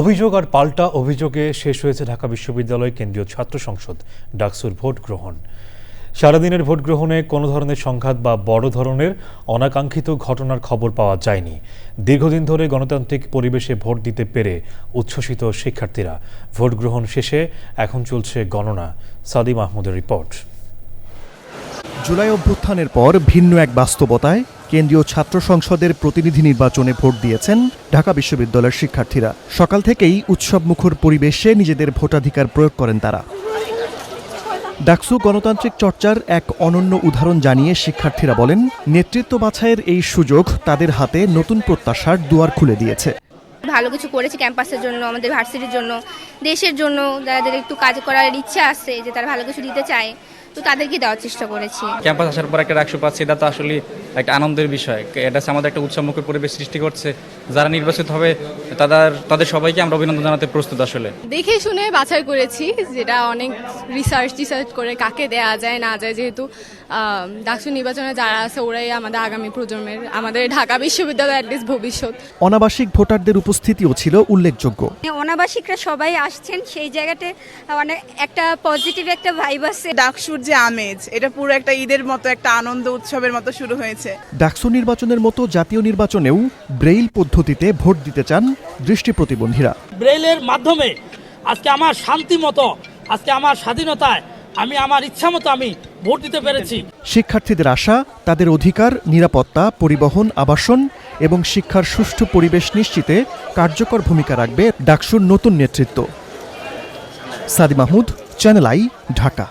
অভিযোগ আর পাল্টা অভিযোগে শেষ হয়েছে ঢাকা বিশ্ববিদ্যালয় কেন্দ্রীয় ছাত্র সংসদ। ডাকসুর ভোট গ্রহণ। সারাদিনের ভোট গ্রহণে কোনো ধরনের সংঘাত বা বড় ধরনের অনাকাঙ্ক্ষিত ঘটনার খবর পাওয়া যায়নি। দীর্ঘদিন ধরে গণতান্ত্রিক পরিবেশে ভোট দিতে পেরে উচ্ছ্বসিত শিক্ষার্থীরা। ভোট গ্রহণ শেষে এখন চলছে গণনা। সাদি মাহমুদের রিপোর্ট। জুলাই অভ্যুত্থানের পর ভিন্ন এক বাস্তবতায় কেন্দ্রীয় ছাত্র সংসদের প্রতিনিধি নির্বাচনে ভোট দিয়েছেন ঢাকা বিশ্ববিদ্যালয়ের শিক্ষার্থীরা। সকাল থেকেই উৎসবমুখর পরিবেশে নিজেদের ভোটাধিকার প্রয়োগ করেন তারা। ডাকসু গণতান্ত্রিক চর্চার এক অনন্য উদাহরণ জানিয়ে শিক্ষার্থীরা বলেন, নেতৃত্ব বাছাইয়ের এই সুযোগ তাদের হাতে নতুন প্রত্যাশার দুয়ার খুলে দিয়েছে। ভালো কিছু করেছে ক্যাম্পাসের জন্য, আমাদের ভার্সিটির জন্য, দেশের জন্য, যাদের একটু কাজ করার ইচ্ছা আছে যে তারা ভালো কিছু দিতে চায়। তো তাদেরকে দেওয়ার চেষ্টা করেছি। ক্যাম্পাস আসার পর একটা ডাকসু পাচ্ছি এটা তো আসলে একটা আনন্দের বিষয়। এটা আমাদের একটা উৎসবমুখী পরিবেশ সৃষ্টি করছে। যারা নির্বাচিত হবে তাদের তাদের সবাইকে আমরা অভিনন্দন জানাতে প্রস্তুত আসলে। দেখে শুনে বাছাই করেছি যেটা অনেক রিসার্চ টিসার্চ করে কাকে দেয়া যায় না যায়। যেহেতু ডাকসু নির্বাচনে যারা আছে ওরাই আমাদের আগামী প্রজন্মের আমাদের ঢাকা বিশ্ববিদ্যালয় অ্যাটলিস্ট ভবিষ্যৎ। অনাবাসিক ভোটারদের উপস্থিতিও ছিল উল্লেখযোগ্য। অনাবাসিকরা সবাই আসছেন সেই জায়গাতে মানে একটা পজিটিভ একটা ভাইব আছে। ডাকসুর যে আমেজ এটা পুরো একটা ঈদের মতো একটা আনন্দ উৎসবের মতো শুরু হয়েছে। ডাকসু নির্বাচনের মতো জাতীয় নির্বাচনেও ব্রেইল পদ্ধতিতে ভোট দিতে চান দৃষ্টি প্রতিবন্ধীরা। ব্রেইলের মাধ্যমে আজকে আমার শান্তি মতো আজকে আমার স্বাধীনতায় আমি আমার ইচ্ছা মতো আমি ভোট দিতে পেরেছি। শিক্ষার্থীদের আশা তাদের অধিকার নিরাপত্তা পরিবহন আবাসন এবং শিক্ষার সুষ্ঠু পরিবেশ নিশ্চিতে কার্যকর ভূমিকা রাখবে ডাকসুর নতুন নেতৃত্ব। Sadi Mahmud channel I Dhaka.